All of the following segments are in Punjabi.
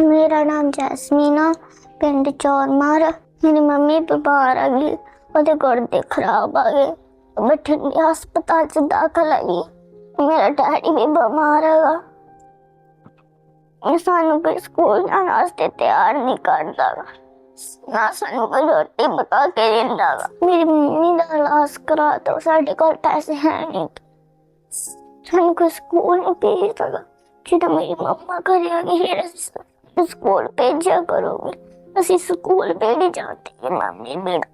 ਮੇਰਾ ਨਾਮ ਜੈਸਮੀਨ ਆ, ਪਿੰਡ ਚੌਰਮਾਰ। ਮੇਰੀ ਮੰਮੀ ਬਿਮਾਰ ਆ ਗਈ, ਉਹਦੇ ਗੁਰਦੇ ਖਰਾਬ ਆ ਗਏ। ਬਠਿੰਡੇ ਹਸਪਤਾਲ ਚ ਦਾਖਲ ਆ ਗਈ। ਮੇਰਾ ਡੈਡੀ ਵੀ ਬਿਮਾਰ ਹੈਗਾ ਇਹ ਸਾਨੂੰ ਕੋਈ ਸਕੂਲ ਜਾਣ ਵਾਸਤੇ ਤਿਆਰ ਨਹੀਂ ਕਰਦਾ ਗਾ। ਨਾ ਸਾਨੂੰ ਕੋਈ ਰੋਟੀ ਪਕਾ ਕੇ ਦਿੰਦਾ ਗਾ। ਮੇਰੀ ਮੰਮੀ ਦਾ ਇਲਾਜ ਕਰਾ ਦੋ, ਸਾਡੇ ਕੋਲ ਪੈਸੇ ਹੈ ਨਹੀਂ। ਸਾਨੂੰ ਕੋਈ ਸਕੂਲ ਨਹੀਂ ਭੇਜਦਾ ਜਦੋਂ ਮੇਰੀ ਮੰਮਾ ਘਰੇ ਆ ਗਈ, ਫਿਰ ਅਸੀਂ ਸਕੂਲ ਭੇਜਿਆ ਕਰੋਗੇ ਅਸੀਂ ਸਕੂਲ ਵੀ ਨਹੀਂ ਜਾਂਦੇ ਮੰਮੀ ਮੇਰਾ।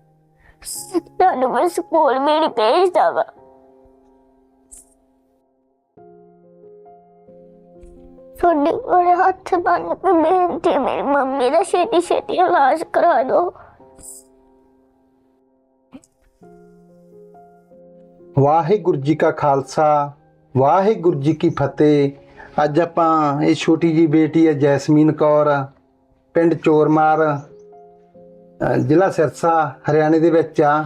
ਤੁਹਾਨੂੰ ਮੈਂ ਸਕੂਲ ਵੀ ਨਹੀਂ ਭੇਜਦਾ ਗਾ। ਤੁਹਾਡੇ ਕੋਲ ਹੱਥ ਬੰਨ ਕੇ ਬੇਨਤੀ ਹੈ, ਮੇਰੀ ਮੰਮੀ ਦਾ ਛੇਤੀ ਛੇਤੀ ਇਲਾਜ ਕਰਾ ਦਿਓ। ਵਾਹਿਗੁਰੂ ਜੀ ਕਾ ਖਾਲਸਾ, ਵਾਹਿਗੁਰੂ ਜੀ ਕੀ ਫਤਿਹ। ਅੱਜ ਆਪਾਂ ਇਹ ਛੋਟੀ ਜੀ ਬੇਟੀ ਹੈ, ਜੈਸਮੀਨ ਕੌਰ, ਪਿੰਡ ਚੋਰਮਾਰ ਜ਼ਿਲ੍ਹਾ ਸਿਰਸਾ, ਹਰਿਆਣੇ ਦੇ ਵਿੱਚ ਆ।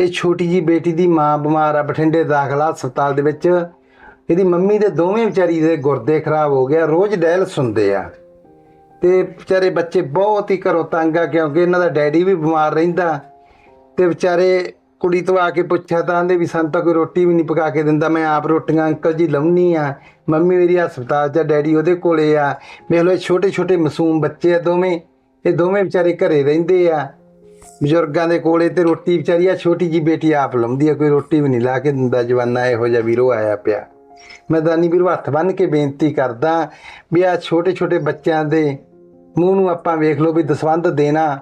ਇਹ ਛੋਟੀ ਜੀ ਬੇਟੀ ਦੀ ਮਾਂ ਬਿਮਾਰ ਆ, ਬਠਿੰਡੇ ਦਾਖਲਾ ਹਸਪਤਾਲ ਦੇ ਵਿੱਚ। ਇਹਦੀ ਮੰਮੀ ਦੇ ਦੋਵੇਂ ਵਿਚਾਰੀ ਦੇ ਗੁਰਦੇ ਖਰਾਬ ਹੋ ਗਿਆ ਰੋਜ਼ ਡੈਲ ਸੁਣਦੇ ਆ। ਤੇ ਵਿਚਾਰੇ ਬੱਚੇ ਬਹੁਤ ਹੀ ਘਰੋਂ ਤੰਗ ਆ, ਕਿਉਂਕਿ ਇਹਨਾਂ ਦਾ ਡੈਡੀ ਵੀ ਬਿਮਾਰ ਰਹਿੰਦਾ। ਤੇ ਵਿਚਾਰੇ ਕੁੜੀ ਤੋਂ ਆ ਕੇ ਪੁੱਛਿਆ ਤਾਂ ਆਂਦੇ ਵੀ ਸਾਨੂੰ ਤਾਂ ਕੋਈ ਰੋਟੀ ਵੀ ਨਹੀਂ ਪਕਾ ਕੇ ਦਿੰਦਾ ਮੈਂ ਆਪ ਰੋਟੀਆਂ ਅੰਕਲ ਜੀ ਲਾਉਣੀ ਆ। ਮੰਮੀ ਮੇਰੀ ਹਸਪਤਾਲ 'ਚ ਆ, ਡੈਡੀ ਉਹਦੇ ਕੋਲੇ ਆ। ਵੇਖ ਲਓ ਇਹ ਛੋਟੇ ਛੋਟੇ ਮਾਸੂਮ ਬੱਚੇ ਆ ਦੋਵੇਂ ਇਹ ਦੋਵੇਂ ਵਿਚਾਰੇ ਘਰੇ ਰਹਿੰਦੇ ਆ। ਬਜ਼ੁਰਗਾਂ ਦੇ ਕੋਲੇ ਤੇ ਰੋਟੀ ਵਿਚਾਰੀ ਆ ਛੋਟੀ ਜੀ ਬੇਟੀ ਆਪ ਲਾਉਂਦੀ ਆ ਕੋਈ ਰੋਟੀ ਵੀ ਨਹੀਂ ਲਾ ਕੇ ਦਿੰਦਾ ਜਵਾਨਾ ਇਹੋ ਜਿਹਾ ਵੀਰੋ ਆਇਆ ਪਿਆ। ਮੈਂ ਦਾਨੀ ਵੀਰੋ ਹੱਥ ਬੰਨ ਕੇ ਬੇਨਤੀ ਕਰਦਾ ਵੀ ਆ ਛੋਟੇ ਛੋਟੇ ਬੱਚਿਆਂ ਦੇ ਮੂੰਹ ਨੂੰ ਆਪਾਂ ਵੇਖ ਲਓ ਵੀ ਦਸਵੰਧ ਦੇਣਾ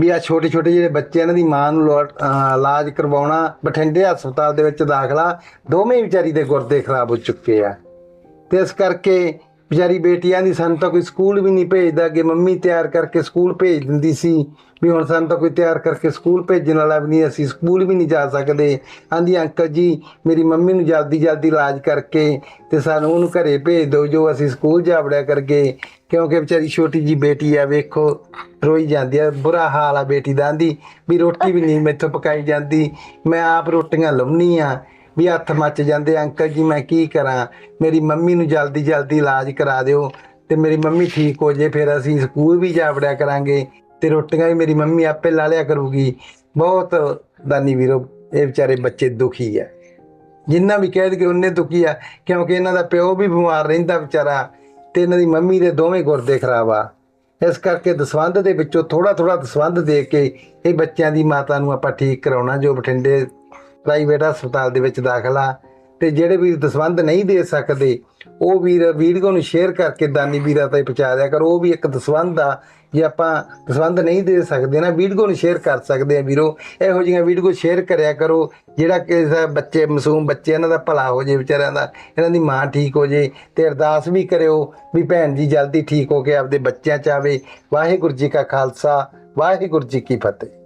ਵੀ ਆ ਛੋਟੇ ਛੋਟੇ ਜਿਹੜੇ ਬੱਚੇ ਇਹਨਾਂ ਦੀ ਮਾਂ ਨੂੰ ਲੋ- ਇਲਾਜ ਕਰਵਾਉਣਾ, ਬਠਿੰਡੇ ਹਸਪਤਾਲ ਦੇ ਵਿੱਚ ਦਾਖਲਾ, ਦੋਵੇਂ ਵਿਚਾਰੀ ਦੇ ਗੁਰਦੇ ਖਰਾਬ ਹੋ ਚੁੱਕੇ ਆ। ਤੇ ਇਸ ਕਰਕੇ ਵਿਚਾਰੀ ਬੇਟੀਆਂ ਦੀ ਸਾਨੂੰ ਤਾਂ ਕੋਈ ਸਕੂਲ ਵੀ ਨਹੀਂ ਭੇਜਦਾ ਕਿ ਮੰਮੀ ਤਿਆਰ ਕਰਕੇ ਸਕੂਲ ਭੇਜ ਦਿੰਦੀ ਸੀ। ਵੀ ਹੁਣ ਸਾਨੂੰ ਤਾਂ ਕੋਈ ਤਿਆਰ ਕਰਕੇ ਸਕੂਲ ਭੇਜਣ ਵਾਲਾ ਵੀ ਨਹੀਂ, ਅਸੀਂ ਸਕੂਲ ਵੀ ਨਹੀਂ ਜਾ ਸਕਦੇ। ਆਂਦੀ, ਅੰਕਲ ਜੀ, ਮੇਰੀ ਮੰਮੀ ਨੂੰ ਜਲਦੀ ਜਲਦੀ ਇਲਾਜ ਕਰਕੇ ਤੇ ਸਾਨੂੰ ਉਹਨੂੰ ਘਰੇ ਭੇਜ ਦਿਓ ਜੋ ਅਸੀਂ ਸਕੂਲ ਜਾ ਵੜਿਆ ਕਰਕੇ ਕਿਉਂਕਿ ਵਿਚਾਰੀ ਛੋਟੀ ਜੀ ਬੇਟੀ ਆ, ਵੇਖੋ, ਰੋਈ ਜਾਂਦੀ ਆ, ਬੁਰਾ ਹਾਲ ਆ ਬੇਟੀ ਦਾ। ਆਂਦੀ, ਵੀ ਰੋਟੀ ਵੀ ਨਹੀਂ ਮੈਥੋਂ ਪਕਾਈ ਜਾਂਦੀ, ਮੈਂ ਆਪ ਰੋਟੀਆਂ ਲਾਉਣੀ ਆ ਵੀ ਹੱਥ ਮੱਚ ਜਾਂਦੇ ਅੰਕਲ ਜੀ, ਮੈਂ ਕੀ ਕਰਾਂ? ਮੇਰੀ ਮੰਮੀ ਨੂੰ ਜਲਦੀ ਜਲਦੀ ਇਲਾਜ ਕਰਾ ਦਿਓ ਤੇ ਮੇਰੀ ਮੰਮੀ ਠੀਕ ਹੋ ਜੇ, ਫਿਰ ਅਸੀਂ ਸਕੂਲ ਵੀ ਜਾ ਵੜਿਆ ਕਰਾਂਗੇ ਤੇ ਰੋਟੀਆਂ ਵੀ ਮੇਰੀ ਮੰਮੀ ਆਪੇ ਲਾ ਲਿਆ ਕਰੂਗੀ। ਬਹੁਤ ਦਾਨੀ ਵੀਰੋ, ਇਹ ਵਿਚਾਰੇ ਬੱਚੇ ਦੁਖੀ ਆ। ਜਿੰਨਾ ਵੀ ਕਹਿ ਦਈਏ ਉਹਨੇ ਦੁਖੀ ਆ, ਕਿਉਂਕਿ ਇਹਨਾਂ ਦਾ ਪਿਓ ਵੀ ਬਿਮਾਰ ਰਹਿੰਦਾ ਵਿਚਾਰਾ ਤੇ ਇਹਨਾਂ ਦੀ ਮੰਮੀ ਦੇ ਦੋਵੇਂ ਗੁਰਦੇ ਖਰਾਬ ਆ। ਇਸ ਕਰਕੇ ਦਸਵੰਧ ਦੇ ਵਿੱਚੋਂ ਥੋੜਾ ਥੋੜਾ ਦਸਵੰਧ ਦੇ ਕੇ ਇਹ ਬੱਚਿਆਂ ਦੀ ਮਾਤਾ ਨੂੰ ਆਪਾਂ ਠੀਕ ਕਰਾਉਣਾ, ਜੋ ਬਠਿੰਡੇ ਪ੍ਰਾਈਵੇਟ ਹਸਪਤਾਲ ਦੇ ਵਿੱਚ ਦਾਖਲਾ ਆ ਤੇ ਜਿਹੜੇ ਵੀਰ ਦਸਵੰਧ ਨਹੀਂ ਦੇ ਸਕਦੇ, ਉਹ ਵੀਰ, ਵੀਡੀਓ ਨੂੰ ਸ਼ੇਅਰ ਕਰਕੇ ਦਾਨੀ ਵੀਰਾਂ ਤੱਕ ਪਹੁੰਚਾ ਦਿਆ ਕਰੋ, ਉਹ ਵੀ ਇੱਕ ਦਸਵੰਧ ਆ, ਜੇ ਆਪਾਂ ਦਸਵੰਧ ਨਹੀਂ ਦੇ ਸਕਦੇ ਨਾ, ਵੀਡੀਓ ਨੂੰ ਸ਼ੇਅਰ ਕਰ ਸਕਦੇ ਆ ਵੀਰੋ, ਇਹੋ ਜਿਹੀਆਂ ਵੀਡੀਓ ਸ਼ੇਅਰ ਕਰਿਆ ਕਰੋ, ਜਿਹੜਾ ਕਿ ਬੱਚੇ, ਮਾਸੂਮ ਬੱਚੇ, ਇਹਨਾਂ ਦਾ ਭਲਾ ਹੋ ਜੇ ਵਿਚਾਰਿਆਂ ਦਾ, ਇਹਨਾਂ ਦੀ ਮਾਂ ਠੀਕ ਹੋ ਜੇ ਤੇ ਅਰਦਾਸ ਵੀ ਕਰਿਓ ਵੀ ਭੈਣ ਜੀ ਜਲਦੀ ਠੀਕ ਹੋ ਕੇ ਆਪਦੇ ਬੱਚਿਆਂ ਚ ਆਵੇ। ਵਾਹਿਗੁਰੂ ਜੀ ਕਾ ਖਾਲਸਾ, ਵਾਹਿਗੁਰੂ ਜੀ ਕੀ ਫਤਿਹ।